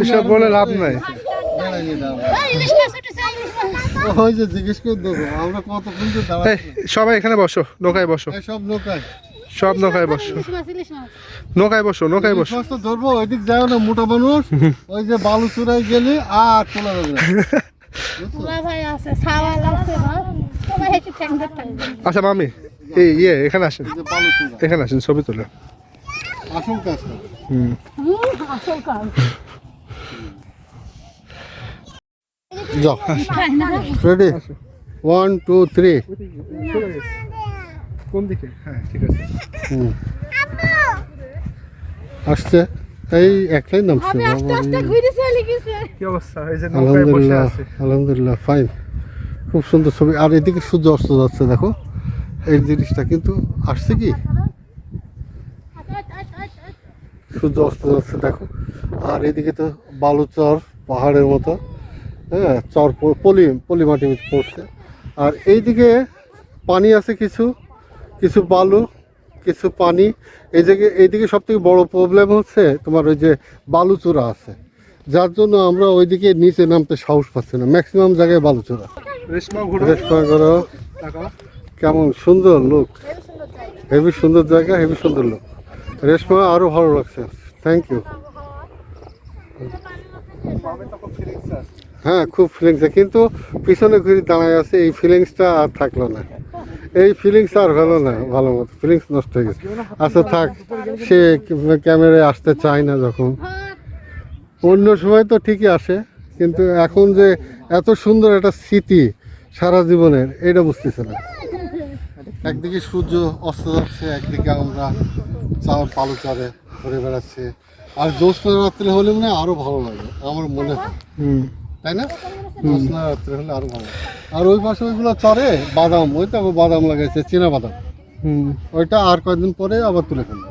এসব বলে লাভ নাই। ওই যে জিজ্ঞেস করে দেবো আমরা কত কিন্তু সবাই এখানে বসো নৌকায় বসো। সব নৌকায়। সব নৌকায় বসো। নৌকায় বসো নৌকায় বসো। তো ধরবো ওইদিক যাও না মোটা মানুষ। ওই যে বালু চূড়ায় গেলে আর তোলা যাবে আচ্ছা মামি এই ইয়ে এখানে আসেন। এখানে আসেন ছবি তুলে। আসল হুম। যাও। রেডি ওয়ান টু থ্রি কোন দিকে? হ্যাঁ ঠিক আছে। হুম। আসছে। এই একটাই নামছে। কি অবস্থা? এই যে আলহামদুলিল্লাহ আছে। আলহামদুলিল্লাহ ফাইন খুব সুন্দর ছবি। আর এদিকে সূর্য অস্ত যাচ্ছে দেখো। এই জিনিসটা কিন্তু আসছে কি? সূর্য অস্ত যাচ্ছে দেখো। আর এদিকে তো বালু চর পাহাড়ের মতো হ্যাঁ চর প- পলি পলি মাটি পড়ছে। আর এইদিকে পানি আছে কিছু কিছু বালু কিছু পানি। এই জায়গায় এইদিকে সব থেকে বড় প্রবলেম হচ্ছে তোমার ওই যে বালুচূড়া আছে। যার জন্য আমরা ওইদিকে নিচে নামতে সাহস পাচ্ছি না ম্যাক্সিমাম জায়গায় বালুচূড়া রেশমা ঘুরো করো কেমন সুন্দর লোক হেভি সুন্দর জায়গা। হেভি সুন্দর লোক রেশমা আরও ভালো লাগছে। থ্যাংক ইউ হ্যাঁ খুব ফিলিংস কিন্তু পিছনে ঘুরে দাঁড়ায় আছে, এই ফিলিংসটা আর থাকল না। এই ফিলিংস আর হলো না, ভালো মতো। ফিলিংস নষ্ট হয়ে গেছে। আচ্ছা থাক, সে ক্যামেরায় আসতে চায় না যখন। অন্য সময় তো ঠিকই আসে, কিন্তু এখন যে এত সুন্দর একটা স্মৃতি সারা জীবনের, এটা বুঝতেছে না। একদিকে সূর্য অস্ত যাচ্ছে একদিকে আমরা চাল পালু চারে ঘুরে বেড়াচ্ছে। আর জ্যোৎস্না রাত্রে হলে মনে আরও ভালো লাগে আমার মনে হয়। তাই না? জ্যোৎস্না রাত্রে হলে আরও ভালো আর ওই পাশে ওইগুলো চরে বাদাম ওই তো বাদাম লাগাইছে চীনা বাদাম। হম। ওইটা আর কয়েকদিন পরে আবার তুলে ফেলব।